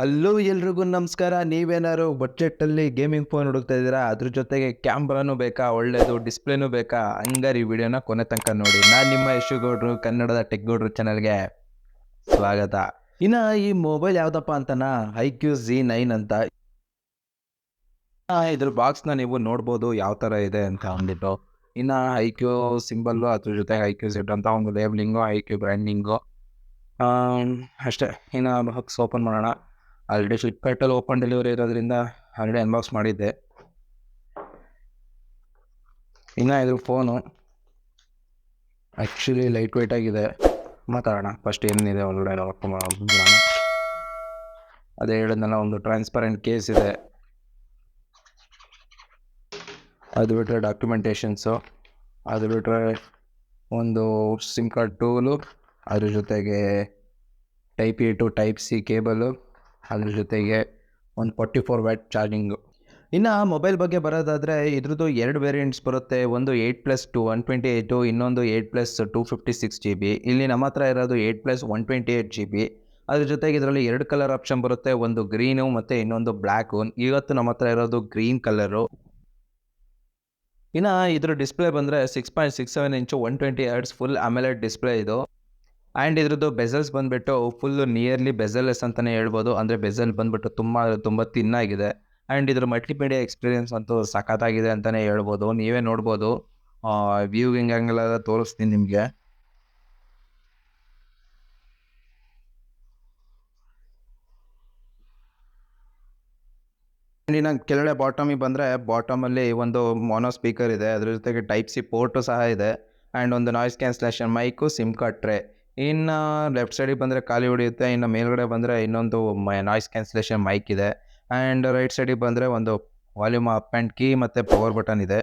Hello ಎಲ್ರಿಗೂ ನಮಸ್ಕಾರ. ನೀವೇನಾದ್ರು ಬಡ್ಜೆಟಲ್ಲಿ ಗೇಮಿಂಗ್ ಫೋನ್ ಹುಡುಕ್ತಾ ಇದ್ದೀರಾ? ಅದ್ರ ಜೊತೆಗೆ ಕ್ಯಾಮ್ರಾನು ಬೇಕಾ? ಒಳ್ಳೇದು, ಡಿಸ್ಪ್ಲೇನೂ ಬೇಕಾ? ಹಂಗಾರೆ ಈ ವಿಡಿಯೋನ ಕೊನೆ ತನಕ ನೋಡಿ. ನಾನು ನಿಮ್ಮ ಯಶುಗೌಡ್ರು, ಕನ್ನಡದ ಟೆಕ್ ಗೌಡ್ರು ಚಾನಲ್ಗೆ ಸ್ವಾಗತ. ಇನ್ನು ಈ ಮೊಬೈಲ್ ಯಾವುದಪ್ಪ ಅಂತನಾ? ಐ ಕ್ಯೂ ಜಿ ನೈನ್ ಅಂತ. ಇದ್ರ ಬಾಕ್ಸ್ನ ನೀವು ನೋಡ್ಬೋದು ಯಾವ ಥರ ಇದೆ ಅಂತ ಅಂದ್ಬಿಟ್ಟು. ಇನ್ನು ಐ ಕ್ಯೂ ಸಿಂಬಲ್ಲು, ಅದ್ರ ಜೊತೆಗೆ ಐ ಕ್ಯೂ ಸೆಟ್ ಅಂತ ಒಂದು ಲೇಬ್ಲಿಂಗು ಐ ಕ್ಯೂ ಬ್ರ್ಯಾಂಡಿಂಗು ಅಷ್ಟೇ. ಇನ್ನು ಬಾಕ್ಸ್ ಓಪನ್ ಮಾಡೋಣ. ಆಲ್ರೆಡಿ ಫ್ಲಿಪ್ಕಾರ್ಟಲ್ಲಿ ಓಪನ್ ಡೆಲಿವರಿ ಇರೋದ್ರಿಂದ ಆಲ್ರೆಡಿ ಅನ್ಬಾಕ್ಸ್ ಮಾಡಿದ್ದೆ. ಇನ್ನು ಇದ್ರ ಫೋನು ಆ್ಯಕ್ಚುಲಿ ಲೈಟ್ ವೆಯ್ಟ್ ಆಗಿದೆ. ಮಾತಾಡೋಣ. ಫಸ್ಟ್ ಏನಿದೆ ನೋಡ್ಕೊಂಬೋಣ ಅದೇ ಹೇಳಿದ್ನಲ್ಲ, ಒಂದು ಟ್ರಾನ್ಸ್ಪರೆಂಟ್ ಕೇಸ್ ಇದೆ. ಅದು ಬಿಟ್ಟರೆ ಡಾಕ್ಯುಮೆಂಟೇಷನ್ಸು ಅದು ಬಿಟ್ಟರೆ ಒಂದು ಸಿಮ್ ಕಾರ್ಡ್ ಟೂಲು ಅದ್ರ ಜೊತೆಗೆ type E to type C cable ಅದ್ರ ಜೊತೆಗೆ ಒಂದು ಫೋರ್ಟಿ ಫೋರ್ ವ್ಯಾಟ್ ಚಾರ್ಜಿಂಗು. ಇನ್ನು ಮೊಬೈಲ್ ಬಗ್ಗೆ ಬರೋದಾದರೆ ಇದ್ರದ್ದು ಎರಡು ವೇರಿಯಂಟ್ಸ್ ಬರುತ್ತೆ. ಒಂದು eight plus two, one twenty eight, ಇನ್ನೊಂದು eight plus two, fifty six G B. ಇಲ್ಲಿ ನಮ್ಮ ಹತ್ರ ಇರೋದು eight plus one twenty eight G B. ಅದ್ರ ಜೊತೆಗೆ ಇದರಲ್ಲಿ ಎರಡು ಕಲರ್ ಆಪ್ಷನ್ ಬರುತ್ತೆ. ಒಂದು ಗ್ರೀನು ಮತ್ತು ಇನ್ನೊಂದು ಬ್ಲ್ಯಾಕು ಇವತ್ತು ನಮ್ಮ ಹತ್ರ ಇರೋದು ಗ್ರೀನ್ ಕಲರು ಇನ್ನು ಇದ್ರ ಡಿಸ್ಪ್ಲೇ ಬಂದರೆ six point six seven inch one twenty hertz full AMOLED display ಇದು. ಆ್ಯಂಡ್ ಇದ್ರದ್ದು ಬೆಸಲ್ಸ್ ಬಂದುಬಿಟ್ಟು ಫುಲ್ಲು ನಿಯರ್ಲಿ ಬೆಸಲ್ಲೆಸ್ ಅಂತಲೇ ಹೇಳ್ಬೋದು. ಅಂದರೆ ಬೆಸಲ್ ಬಂದುಬಿಟ್ಟು ತುಂಬ ತುಂಬ ತಿನ್ನಾಗಿದೆ ಆ್ಯಂಡ್ ಇದ್ರ ಮಲ್ಟಿಮೀಡಿಯಾ ಎಕ್ಸ್ಪೀರಿಯನ್ಸ್ ಅಂತೂ ಸಖತ್ತಾಗಿದೆ ಅಂತಲೇ ಹೇಳ್ಬೋದು. ನೀವೇ ನೋಡ್ಬೋದು. ವ್ಯೂವಿಂಗ್ ಎಲ್ಲ ತೋರಿಸ್ತೀನಿ ನಿಮಗೆ. ಇನ್ನು ಕೆಳಗಡೆ ಬಾಟಮಿಗೆ ಬಂದರೆ ಬಾಟಮಲ್ಲಿ ಒಂದು ಮೊನೋ ಸ್ಪೀಕರ್ ಇದೆ. ಅದ್ರ ಜೊತೆಗೆ ಟೈಪ್ ಸಿ ಪೋರ್ಟು ಸಹ ಇದೆ. ಆ್ಯಂಡ್ ಒಂದು noise cancellation mic SIM card tray ಇನ್ನು ಲೆಫ್ಟ್ ಸೈಡಿಗೆ ಬಂದರೆ ಖಾಲಿ ಹೊಡೆಯುತ್ತೆ, ಇನ್ನು ಮೇಲ್ಗಡೆ ಬಂದರೆ ಇನ್ನೊಂದು ನಾಯ್ಸ್ ಕ್ಯಾನ್ಸಲೇಷನ್ ಮೈಕ್ ಇದೆ. ಆ್ಯಂಡ್ ರೈಟ್ ಸೈಡಿಗೆ ಬಂದರೆ ಒಂದು ವಾಲ್ಯೂಮ್ ಅಪ್ ಆ್ಯಂಡ್ ಕೀ ಮತ್ತು ಪವರ್ ಬಟನ್ ಇದೆ.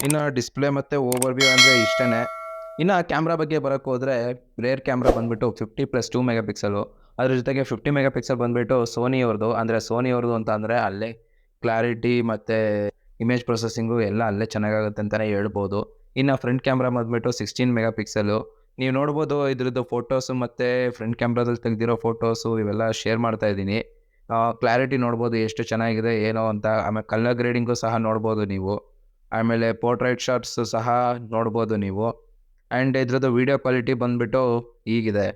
ಇನ್ನು ಡಿಸ್ಪ್ಲೇ ಮತ್ತು ಓವರ್ ವ್ಯೂ ಅಂದರೆ ಇಷ್ಟೇ ಇನ್ನು ಕ್ಯಾಮ್ರಾ ಬಗ್ಗೆ ಬರೋಕ್ಕೆ ಹೋದರೆ ರೇರ್ ಕ್ಯಾಮ್ರಾ ಬಂದುಬಿಟ್ಟು fifty plus two megapixel ಅದ್ರ ಜೊತೆಗೆ ಫಿಫ್ಟಿ ಮೆಗಾ ಪಿಕ್ಸಲ್ ಬಂದುಬಿಟ್ಟು ಸೋನಿಯವ್ರದ್ದು ಅಂದರೆ ಸೋನಿಯವ್ರದ್ದು ಅಂತ ಅಂದರೆ ಅಲ್ಲೇ ಕ್ಲಾರಿಟಿ ಮತ್ತು ಇಮೇಜ್ ಪ್ರೊಸೆಸಿಂಗು ಎಲ್ಲ ಅಲ್ಲೇ ಚೆನ್ನಾಗಾಗುತ್ತೆ ಅಂತಲೇ ಹೇಳ್ಬೋದು. ಇನ್ನು ಫ್ರಂಟ್ ಕ್ಯಾಮ್ರಾ ಬಂದುಬಿಟ್ಟು ಸಿಕ್ಸ್ಟೀನ್ ಮೆಗಾ ಪಿಕ್ಸಲು ನೀವು ನೋಡ್ಬೋದು ಇದ್ರದ್ದು ಫೋಟೋಸು ಮತ್ತು ಫ್ರಂಟ್ ಕ್ಯಾಮ್ರಾದಲ್ಲಿ ತೆಗೆದಿರೋ ಫೋಟೋಸು ಇವೆಲ್ಲ ಶೇರ್ ಮಾಡ್ತಾ ಇದ್ದೀನಿ. ಕ್ಲಾರಿಟಿ ನೋಡ್ಬೋದು ಎಷ್ಟು ಚೆನ್ನಾಗಿದೆ, ಏನೋ ಅಂತ. ಆಮೇಲೆ ಕಲರ್ ಗ್ರೇಡಿಂಗು ಸಹ ನೋಡ್ಬೋದು ನೀವು. ಆಮೇಲೆ ಪೋರ್ಟ್ರೈಟ್ ಶಾಟ್ಸು ಸಹ ನೋಡ್ಬೋದು ನೀವು. ಆ್ಯಂಡ್ ಇದ್ರದ್ದು ವೀಡಿಯೋ ಕ್ವಾಲಿಟಿ ಬಂದುಬಿಟ್ಟು ಹೀಗಿದೆ.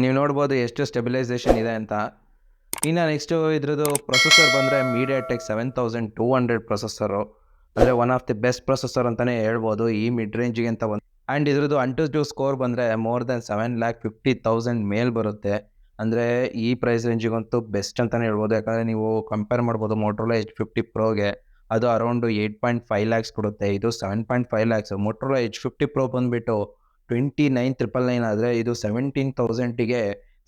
ನೀವು ನೋಡ್ಬೋದು ಎಷ್ಟು ಸ್ಟೆಬಿಲೈಸೇಷನ್ ಇದೆ ಅಂತ. ಇನ್ನು ನೆಕ್ಸ್ಟು ಇದ್ರದ್ದು ಪ್ರೊಸೆಸರ್ ಬಂದರೆ MediaTek seven thousand two hundred processor ಅಂದರೆ one of the best processor ಅಂತಲೇ ಹೇಳ್ಬೋದು ಈ ಮಿಡ್ ರೇಂಜಿಗೆ ಅಂತ ಒಂದು. ಆ್ಯಂಡ್ ಇದ್ರದ್ದು ಅನ್ ಟು ಟು ಸ್ಕೋರ್ ಬಂದರೆ more than seven lakh fifty thousand ಮೇಲ್ ಬರುತ್ತೆ. ಅಂದರೆ ಈ ಪ್ರೈಸ್ ರೇಂಜಿಗಂತೂ ಬೆಸ್ಟ್ ಅಂತಲೇ ಹೇಳ್ಬೋದು. ಯಾಕಂದರೆ ನೀವು ಕಂಪೇರ್ ಮಾಡ್ಬೋದು ಮೋಟ್ರೋಲಾ ಎಚ್ ಫಿಫ್ಟಿ ಪ್ರೋಗೆ ಅದು around eight point five lakhs ಕೊಡುತ್ತೆ. ಇದು seven point five lakhs Motorola Edge fifty pro ಬಂದುಬಿಟ್ಟು ಟ್ವೆಂಟಿ ನೈನ್ ತ್ರಿಪಲ್ ನೈನ್ ಆದರೆ ಇದು ಸೆವೆಂಟೀನ್ ತೌಸಂಡಿಗೆ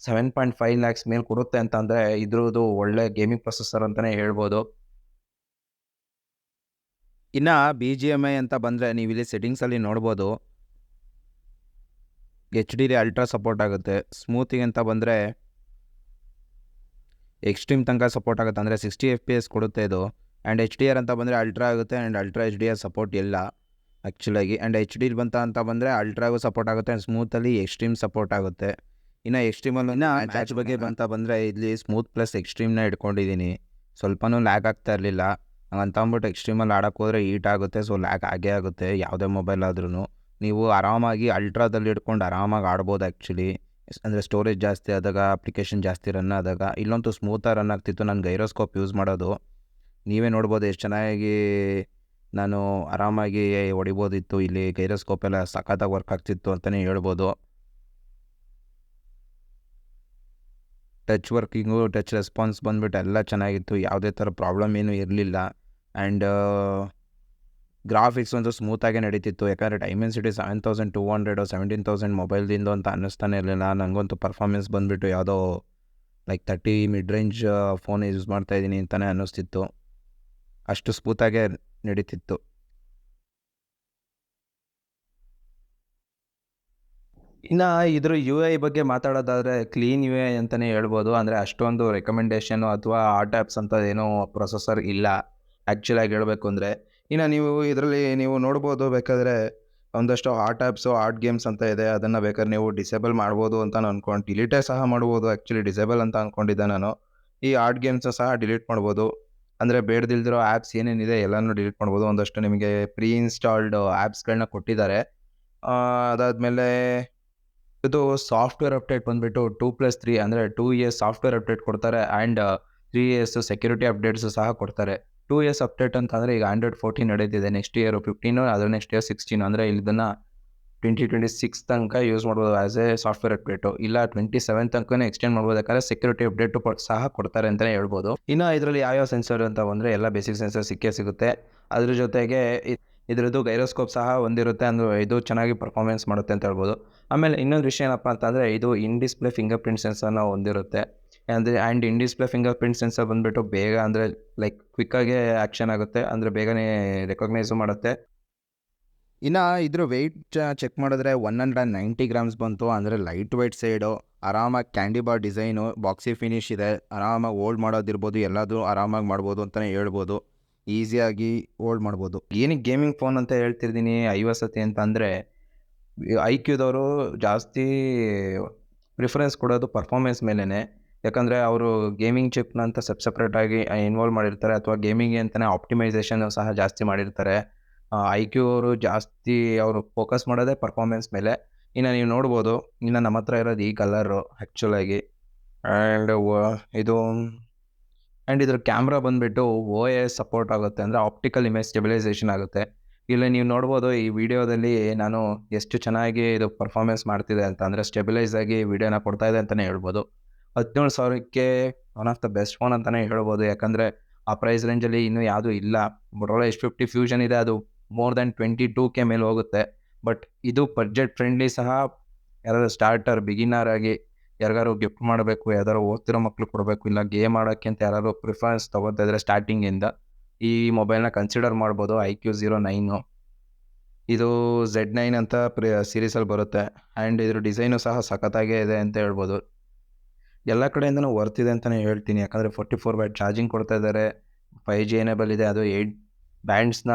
ಸೆವೆನ್ ಪಾಯಿಂಟ್ ಫೈವ್ ಲ್ಯಾಕ್ಸ್ ಮೇಲೆ ಕೊಡುತ್ತೆ ಅಂತ ಅಂದರೆ ಇದ್ರದ್ದು ಒಳ್ಳೆ ಗೇಮಿಂಗ್ ಪ್ರೊಸೆಸರ್ ಅಂತಲೇ ಹೇಳ್ಬೋದು. ಇನ್ನು ಬಿ ಜಿ ಎಂ ಐ ಅಂತ ಬಂದರೆ ನೀವು ಇಲ್ಲಿ ಸೆಟ್ಟಿಂಗ್ಸಲ್ಲಿ ನೋಡ್ಬೋದು. ಎಚ್ ಡಿ ಅಲ್ಟ್ರಾ ಸಪೋರ್ಟ್ ಆಗುತ್ತೆ. ಸ್ಮೂತಿಗೆ ಅಂತ ಬಂದರೆ ಎಕ್ಸ್ಟ್ರೀಮ್ ತನಕ ಸಪೋರ್ಟ್ ಆಗುತ್ತೆ. ಅಂದರೆ ಸಿಕ್ಸ್ಟಿ ಎಫ್ ಪಿ ಎಸ್ ಕೊಡುತ್ತೆ ಇದು. ಆ್ಯಂಡ್ ಎಚ್ ಡಿ ಆರ್ ಅಂತ ಬಂದರೆ ಅಲ್ಟ್ರಾ ಆಗುತ್ತೆ. And ultra H D R support ಇಲ್ಲ. ಆ್ಯಕ್ಚುಲಾಗಿ ಆ್ಯಂಡ್ ಎಚ್ ಡಿಲಿ ಬಂತ ಅಂತ ಬಂದರೆ ಅಲ್ಟ್ರಾಗೂ ಸಪೋರ್ಟ್ ಆಗುತ್ತೆ ಆ್ಯಂಡ್ ಸ್ಮೂತಲ್ಲಿ ಎಕ್ಸ್ಟ್ರೀಮ್ ಸಪೋರ್ಟ್ ಆಗುತ್ತೆ. ಇನ್ನು ಎಕ್ಸ್ಟ್ರೀಮಲ್ಲಿ ನಾ ಮ್ಯಾಚ್ ಬಗ್ಗೆ ಬಂತ. ಬಂದರೆ ಇಲ್ಲಿ ಸ್ಮೂತ್ ಪ್ಲಸ್ ಎಕ್ಸ್ಟ್ರೀಮ್ನ ಇಟ್ಕೊಂಡಿದ್ದೀನಿ ಸ್ವಲ್ಪನೂ ಲ್ಯಾಕ್ ಆಗ್ತಾ ಇರಲಿಲ್ಲ. ಹಂಗಂತ ಅಂದ್ಬಿಟ್ಟು ಎಕ್ಸ್ಟ್ರೀಮಲ್ಲಿ ಆಡೋಕ್ಕೆ ಹೋದರೆ ಈಟ್ ಆಗುತ್ತೆ ಸೊ ಲ್ಯಾಕ್ ಆಗೇ ಆಗುತ್ತೆ ಯಾವುದೇ ಮೊಬೈಲ್ ಆದ್ರೂ ನೀವು ಆರಾಮಾಗಿ ಅಲ್ಟ್ರಾದಲ್ಲಿ ಇಟ್ಕೊಂಡು ಆರಾಮಾಗಿ ಆಡ್ಬೋದು ಆ್ಯಕ್ಚುಲಿ ಅಂದರೆ ಸ್ಟೋರೇಜ್ ಜಾಸ್ತಿ ಆದಾಗ ಅಪ್ಲಿಕೇಶನ್ ಜಾಸ್ತಿ ರನ್ ಆದಾಗ ಇಲ್ಲಂತೂ ಸ್ಮೂತಾಗಿ ರನ್ ಆಗ್ತಿತ್ತು ನಾನು ಗೈರೋಸ್ಕೋಪ್ ಯೂಸ್ ಮಾಡೋದು. ನೀವೇ ನೋಡ್ಬೋದು ಎಷ್ಟು ಚೆನ್ನಾಗಿ ನಾನು ಆರಾಮಾಗಿ ಹೊಡಿಬೋದಿತ್ತು. ಇಲ್ಲಿ ಗೈರೋಸ್ಕೋಪ್ ಎಲ್ಲ ಸಖತ್ತಾಗಿ ವರ್ಕ್ ಆಗ್ತಿತ್ತು ಅಂತಲೇ ಹೇಳ್ಬೋದು. ಟಚ್ ವರ್ಕಿಂಗು ಟಚ್ ರೆಸ್ಪಾನ್ಸ್ ಬಂದುಬಿಟ್ಟು ಎಲ್ಲ ಚೆನ್ನಾಗಿತ್ತು. ಯಾವುದೇ ಥರ ಪ್ರಾಬ್ಲಮ್ ಏನೂ ಇರಲಿಲ್ಲ. ಆ್ಯಂಡ್ ಗ್ರಾಫಿಕ್ಸ್ ಒಂದು ಸ್ಮೂತಾಗೆ ನಡೀತಿತ್ತು. ಯಾಕಂದರೆ Dimensity seven thousand two hundred seventeen thousand ಮೊಬೈಲ್ದಿಂದ ಅಂತ ಅನ್ನಿಸ್ತಾನೆ ಇರಲಿಲ್ಲ. ನನಗಂತೂ ಪರ್ಫಾರ್ಮೆನ್ಸ್ ಬಂದುಬಿಟ್ಟು ಯಾವುದೋ like thirty mid range phone use ಮಾಡ್ತಾಯಿದ್ದೀನಿ ಅಂತಲೇ ಅನ್ನಿಸ್ತಿತ್ತು. ಅಷ್ಟು ಸ್ಮೂತಾಗೆ ನಡೀತಿತ್ತು. ಇನ್ನು ಇದ್ರ ಯು ಐ ಬಗ್ಗೆ ಮಾತಾಡೋದಾದರೆ ಕ್ಲೀನ್ ಯು ಐ ಅಂತಲೇ ಹೇಳ್ಬೋದು. ಅಂದರೆ ಅಷ್ಟೊಂದು ರೆಕಮೆಂಡೇಷನು ಅಥವಾ ಆರ್ಟ್ ಆ್ಯಪ್ಸ್ ಅಂತ ಏನೂ ಪ್ರೊಸೆಸರ್ ಇಲ್ಲ ಆ್ಯಕ್ಚುಲಾಗಿ ಹೇಳಬೇಕು ಅಂದರೆ. ಇನ್ನು ನೀವು ಇದರಲ್ಲಿ ನೀವು ನೋಡ್ಬೋದು ಬೇಕಾದರೆ ಒಂದಷ್ಟು ಆರ್ಟ್ ಆ್ಯಪ್ಸು ಆರ್ಟ್ ಗೇಮ್ಸ್ ಅಂತ ಇದೆ. ಅದನ್ನು ಬೇಕಾದ್ರೆ ನೀವು ಡಿಸೇಬಲ್ ಮಾಡ್ಬೋದು ಅಂತ ನಾನು ಅನ್ಕೊಂಡು ಡಿಲೀಟೇ ಸಹ ಮಾಡ್ಬೋದು ಆ್ಯಕ್ಚುಲಿ ಡಿಸೇಬಲ್ ಅಂತ ಅಂದ್ಕೊಂಡಿದ್ದೆ ನಾನು. ಈ ಆರ್ಟ್ ಗೇಮ್ಸ್ ಸಹ ಡಿಲೀಟ್ ಮಾಡ್ಬೋದು. ಅಂದರೆ ಬೇಡದಿಲ್ದಿರೋ ಆ್ಯಪ್ಸ್ ಏನೇನಿದೆ ಎಲ್ಲನೂ ಡಿಲೀಟ್ ಮಾಡ್ಬೋದು. ಒಂದಷ್ಟು ನಿಮಗೆ ಪ್ರೀ ಇನ್ಸ್ಟಾಲ್ಡ್ ಆ್ಯಪ್ಸ್ಗಳನ್ನ ಕೊಟ್ಟಿದ್ದಾರೆ. ಅದಾದಮೇಲೆ ಇದು ಸಾಫ್ಟ್ವೇರ್ ಅಪ್ಡೇಟ್ ಬಂದುಬಿಟ್ಟು ಟೂ ಪ್ಲಸ್ ತ್ರೀ ಅಂದರೆ ಟೂ ಇಯರ್ಸ್ ಸಾಫ್ಟ್ವೇರ್ ಅಪ್ಡೇಟ್ ಕೊಡ್ತಾರೆ and three years security updates ಸಹ ಕೊಡ್ತಾರೆ. ಟೂ ಇಯರ್ಸ್ ಅಪ್ಡೇಟ್ ಅಂತಂದರೆ ಈಗ ಆಂಡ್ರಾಯ್ಡ್ ಫೋರ್ಟೀನ್ ನಡೀತಿದೆ. ನೆಕ್ಸ್ಟ್ ಇಯರ್ ಫಿಫ್ಟೀನು ಅದರ ನೆಕ್ಸ್ಟ್ ಇಯರ್ ಸಿಕ್ಸ್ಟೀನು ಅಂದರೆ ಇದನ್ನು ಟ್ವೆಂಟಿ ಟ್ವೆಂಟಿ ಸಿಕ್ಸ್ ತನಕ ಯೂಸ್ ಮಾಡ್ಬೋದು ಆ್ಯಸ್ ಎ ಸಾಫ್ಟ್ವೇರ್ ಅಪ್ಡೇಟು ಇಲ್ಲ ಟ್ವೆಂಟಿ ಸೆವೆನ್ ತನಕನೇ ಎಕ್ಸ್ಟೆಂಡ್ ಮಾಡ್ಬೋದಾದ್ರೆ ಸೆಕ್ಯೂರಿಟಿ ಅಪ್ಡೇಟು ಸಹ ಕೊಡ್ತಾರೆ ಅಂತಲೇ ಹೇಳ್ಬೋದು. ಇನ್ನು ಇದರಲ್ಲಿ ಯಾವ್ಯಾವ ಸೆನ್ಸರ್ ಅಂತ ಬಂದರೆ ಎಲ್ಲ ಬೇಸಿಕ್ ಸೆನ್ಸರ್ ಸಿಕ್ಕೇ ಸಿಗುತ್ತೆ. ಅದ್ರ ಜೊತೆಗೆ ಇದರದ್ದು ಗೈರೋಸ್ಕೋಪ್ ಸಹ ಹೊಂದಿರುತ್ತೆ ಅಂದ್ರೆ ಇದು ಚೆನ್ನಾಗಿ ಪರ್ಫಾರ್ಮೆನ್ಸ್ ಮಾಡುತ್ತೆ ಅಂತ ಹೇಳ್ಬೋದು. ಆಮೇಲೆ ಇನ್ನೊಂದು ವಿಷಯ ಏನಪ್ಪ ಅಂತಂದರೆ ಇದು ಇನ್ ಡಿಸ್ಪ್ಲೇ ಫಿಂಗರ್ ಪ್ರಿಂಟ್ ಸೆನ್ಸರ್ನ ಹೊಂದಿರುತ್ತೆ ಅಂದರೆ and in display fingerprint sensor ಬಂದುಬಿಟ್ಟು ಬೇಗ ಅಂದರೆ ಲೈಕ್ ಕ್ವಿಕ್ಕಾಗಿ ಆ್ಯಕ್ಷನ್ ಆಗುತ್ತೆ, ಅಂದರೆ ಬೇಗನೆ ರೆಕಗ್ನೈಸು ಮಾಡುತ್ತೆ. ಇನ್ನು ಇದ್ರ ವೆಯ್ಟ್ ಚೆಕ್ ಮಾಡಿದ್ರೆ ಒನ್ ಹಂಡ್ರೆಡ್ ನೈಂಟಿ ಗ್ರಾಮ್ಸ್ ಬಂತು. ಅಂದರೆ ಲೈಟ್ ವೆಯ್ಟ್ ಸೈಡು ಆರಾಮಾಗಿ candy bar design boxy finish ಇದೆ. ಆರಾಮಾಗಿ ಓಲ್ಡ್ ಮಾಡೋದಿರ್ಬೋದು ಎಲ್ಲದೂ ಆರಾಮಾಗಿ ಮಾಡ್ಬೋದು ಅಂತಲೇ ಹೇಳ್ಬೋದು. ಈಸಿಯಾಗಿ ಓಲ್ಡ್ ಮಾಡ್ಬೋದು. ಏನಕ್ಕೆ ಗೇಮಿಂಗ್ ಫೋನ್ ಅಂತ ಹೇಳ್ತಿರ್ತೀನಿ ಐವಸತಿ ಸತಿ ಅಂತ ಅಂದರೆ ಐ ಕ್ಯೂದವರು ಜಾಸ್ತಿ ಪ್ರಿಫರೆನ್ಸ್ ಕೊಡೋದು ಪರ್ಫಾರ್ಮೆನ್ಸ್ ಮೇಲೇ ಯಾಕಂದರೆ ಅವರು ಗೇಮಿಂಗ್ ಚಿಪ್ನ ಅಂತ ಸಪ್ ಸಪ್ರೇಟಾಗಿ ಇನ್ವಾಲ್ವ್ ಮಾಡಿರ್ತಾರೆ, ಅಥವಾ ಗೇಮಿಂಗ್ ಅಂತಲೇ ಆಪ್ಟಿಮೈಸೇಷನ್ ಸಹ ಜಾಸ್ತಿ ಮಾಡಿರ್ತಾರೆ. ಐ ಕ್ಯೂ ಅವರು ಜಾಸ್ತಿ ಅವರು ಫೋಕಸ್ ಮಾಡೋದೇ ಪರ್ಫಾರ್ಮೆನ್ಸ್ ಮೇಲೆ. ಇನ್ನು ನೀವು ನೋಡ್ಬೋದು, ಇನ್ನು ನಮ್ಮ ಹತ್ರ ಇರೋದು ಈ ಕಲರು ಆ್ಯಕ್ಚುಲಾಗಿ ಆ್ಯಂಡ್ ಇದು ಆ್ಯಂಡ್ ಇದ್ರ ಕ್ಯಾಮ್ರಾ ಬಂದುಬಿಟ್ಟು ಓ ಎ ಸಪೋರ್ಟ್ ಆಗುತ್ತೆ. ಅಂದರೆ ಆಪ್ಟಿಕಲ್ ಇಮೇಜ್ ಸ್ಟೆಬಿಲೈಸೇಷನ್ ಆಗುತ್ತೆ. ಇಲ್ಲಿ ನೀವು ನೋಡ್ಬೋದು, ಈ ವಿಡಿಯೋದಲ್ಲಿ ನಾನು ಎಷ್ಟು ಚೆನ್ನಾಗಿ ಇದು ಪರ್ಫಾರ್ಮೆನ್ಸ್ ಮಾಡ್ತಿದೆ ಅಂತ. ಅಂದರೆ ಸ್ಟೆಬಿಲೈಸ್ ಆಗಿ ವಿಡಿಯೋನ ಕೊಡ್ತಾ ಇದೆ ಅಂತಲೇ ಹೇಳ್ಬೋದು. ಹದಿನೇಳು ಸಾವಿರಕ್ಕೆ one of the best phone ಅಂತಲೇ ಹೇಳ್ಬೋದು. ಯಾಕಂದರೆ ಆ ಪ್ರೈಸ್ ರೇಂಜಲ್ಲಿ ಇನ್ನೂ ಯಾವುದೂ ಇಲ್ಲ. ಬರೋಲ್ಲ ಎಷ್ಟು ಫಿಫ್ಟಿ ಫ್ಯೂಷನ್ ಇದೆ. ಅದು more than twenty two K ಮೇಲೆ ಹೋಗುತ್ತೆ. ಬಟ್ ಇದು ಬಜೆಟ್ ಫ್ರೆಂಡ್ಲಿ ಸಹ ಯಾರಾದ್ರು ಸ್ಟಾರ್ಟರ್ ಬಿಗಿನರ್ ಆಗಿ ಯಾರಿಗಾರು ಗಿಫ್ಟ್ ಮಾಡಬೇಕು ಯಾವ್ದಾರು ಓದ್ತಿರೋ ಮಕ್ಳು ಕೊಡಬೇಕು, ಇಲ್ಲ ಗೇಮ್ ಆಡೋಕ್ಕೆ ಅಂತ ಯಾರಾದ್ರು ಪ್ರಿಫರೆನ್ಸ್ ತೊಗೋತಾ ಇದ್ರೆ ಸ್ಟಾರ್ಟಿಂಗಿಂದ ಈ ಮೊಬೈಲ್ನ ಕನ್ಸಿಡರ್ ಮಾಡ್ಬೋದು ಐ ಕ್ಯೂ ಝೀರೋ ನೈನು ಇದು ಝೆಡ್ ನೈನ್ ಅಂತ ಪ್ರಿ ಸೀರೀಸಲ್ಲಿ ಬರುತ್ತೆ. ಆ್ಯಂಡ್ ಇದ್ರ ಡಿಸೈನು ಸಹ ಸಖತ್ತಾಗೇ ಇದೆ ಅಂತ ಹೇಳ್ಬೋದು. ಎಲ್ಲ ಕಡೆಯಿಂದನೂ ವರ್ತಿದೆ ಅಂತಲೇ ಹೇಳ್ತೀನಿ. ಯಾಕಂದರೆ ಫೋರ್ಟಿ ಫೋರ್ ಬ್ಯಾಟ್ ಚಾರ್ಜಿಂಗ್ ಕೊಡ್ತಾ ಇದ್ದಾರೆ. ಫೈ ಜಿ ಎನೇಬಲ್ ಇದೆ. ಅದು ಏಯ್ಟ್ ಬ್ಯಾಂಡ್ಸ್ನ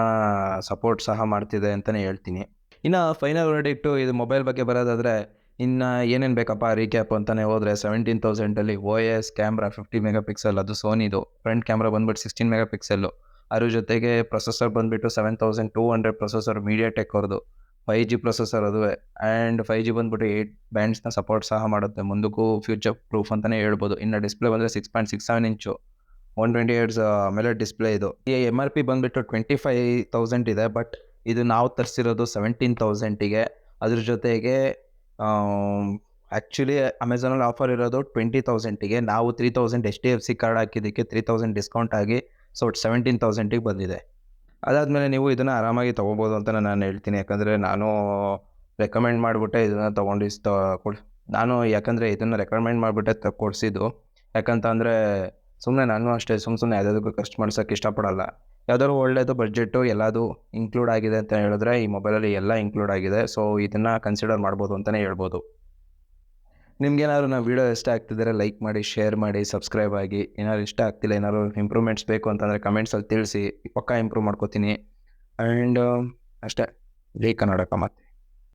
ಸಪೋರ್ಟ್ ಸಹ ಮಾಡ್ತಿದೆ ಅಂತಲೇ ಹೇಳ್ತೀನಿ. ಇನ್ನು ಫೈನಲ್ ವರ್ಡಿಕ್ಟು ಇದು ಮೊಬೈಲ್ ಬಗ್ಗೆ ಬರೋದಾದರೆ, ಇನ್ನು ಏನೇನು ಬೇಕಪ್ಪ ರೀಕ್ಯಾಪ್ ಅಂತಲೇ ಹೋದರೆ seventeen ತೌಸಂಡಲ್ಲಿ O S camera fifty megapixel ಅದು ಸೋನಿದು. ಫ್ರಂಟ್ ಕ್ಯಾಮ್ರಾ ಬಂದ್ಬಿಟ್ಟು ಸಿಕ್ಸ್ಟೀನ್ ಮೆಗಾ ಪಿಕ್ಸೆಲ್ಲು ಅದ್ರ ಜೊತೆಗೆ ಪ್ರೊಸೆಸರ್ ಬಂದುಬಿಟ್ಟು seven thousand two hundred processor MediaTek ಅವ್ರದ್ದು ಫೈ ಜಿ ಪ್ರೊಸೆಸರ್ ಅದುವೇ. ಆ್ಯಂಡ್ ಫೈ ಜಿ ಬಂದ್ಬಿಟ್ಟು ಏಯ್ಟ್ ಬ್ಯಾಂಡ್ಸ್ನ ಸಪೋರ್ಟ್ ಸಹ ಮಾಡುತ್ತೆ. ಮುಂದಕ್ಕೂ ಫ್ಯೂಚರ್ ಪ್ರೂಫ್ ಅಂತಲೇ ಹೇಳ್ಬೋದು. ಇನ್ನು ಡಿಸ್ಪ್ಲೇ ಬಂದರೆ six point six seven inch one twenty hertz ಮೇಲೆ ಡಿಸ್ಪ್ಲೇ ಇದು. ಈ ಎಂ ಆರ್ ಪಿ ಬಂದುಬಿಟ್ಟು ಟ್ವೆಂಟಿ ಫೈವ್ ತೌಸಂಡ್ ಇದೆ ಬಟ್ ಇದು ನಾವು ತರಿಸಿರೋದು ಸೆವೆಂಟೀನ್ ತೌಸಂಡಿಗೆ ಅದ್ರ ಜೊತೆಗೆ ಆ್ಯಕ್ಚುಲಿ ಅಮೆಝಾನಲ್ಲಿ ಆಫರ್ ಇರೋದು ಟ್ವೆಂಟಿ ತೌಸಂಡಿಗೆ ನಾವು three thousand H D F C card ಹಾಕಿದ್ದಕ್ಕೆ three thousand discount ಆಗಿ ಸೊ ಸೆವೆಂಟೀನ್ ತೌಸಂಡಿಗೆ ಬಂದಿದೆ. ಅದಾದಮೇಲೆ ನೀವು ಇದನ್ನು ಆರಾಮಾಗಿ ತೊಗೋಬೋದು ಅಂತ ನಾನು ಹೇಳ್ತೀನಿ. ಯಾಕಂದರೆ ನಾನು ರೆಕಮೆಂಡ್ ಮಾಡಿಬಿಟ್ಟೆ ಇದನ್ನು ತೊಗೊಂಡು ನಾನು ಯಾಕಂದರೆ ಇದನ್ನು ರೆಕಮೆಂಡ್ ಮಾಡಿಬಿಟ್ಟೆ ತ, ಕೊಡಿಸಿದ್ದು. ಯಾಕಂತ ಅಂದರೆ ಸುಮ್ಮನೆ ನಾನು ಅಷ್ಟೇ ಸುಮ್ಮ ಸುಮ್ಮನೆ ಯಾವುದಾದ್ರು ಖರ್ಚು ಮಾಡ್ಸೋಕ್ಕೆ ಇಷ್ಟಪಡಲ್ಲ. ಯಾವ್ದಾದ್ರು ಒಳ್ಳೆಯದು ಬಜೆಟ್ಟು ಎಲ್ಲದು ಇನ್ಕ್ಲೂಡ್ ಆಗಿದೆ ಅಂತ ಹೇಳಿದ್ರೆ ಈ ಮೊಬೈಲಲ್ಲಿ ಎಲ್ಲ ಇನ್ಕ್ಲೂಡ್ ಆಗಿದೆ. ಸೊ ಇದನ್ನು ಕನ್ಸಿಡರ್ ಮಾಡ್ಬೋದು ಅಂತಲೇ ಹೇಳ್ಬೋದು. ನಿಮ್ಗೇನಾದ್ರು ನಾವು ವೀಡಿಯೋ ಇಷ್ಟ ಆಗ್ತಿದ್ರೆ ಲೈಕ್ ಮಾಡಿ ಶೇರ್ ಮಾಡಿ ಸಬ್ಸ್ಕ್ರೈಬ್ ಆಗಿ. ಏನಾದ್ರು ಇಷ್ಟ ಆಗ್ತಿಲ್ಲ, ಏನಾದ್ರು ಇಂಪ್ರೂವ್ಮೆಂಟ್ಸ್ ಬೇಕು ಅಂತಂದರೆ ಕಮೆಂಟ್ಸಲ್ಲಿ ತಿಳಿಸಿ. ಪಕ್ಕ ಇಂಪ್ರೂವ್ ಮಾಡ್ಕೋತೀನಿ. ಆ್ಯಂಡ್ ಅಷ್ಟೇ. ಜೈ ಕನ್ನಡಕ ಮತ್ತೆ.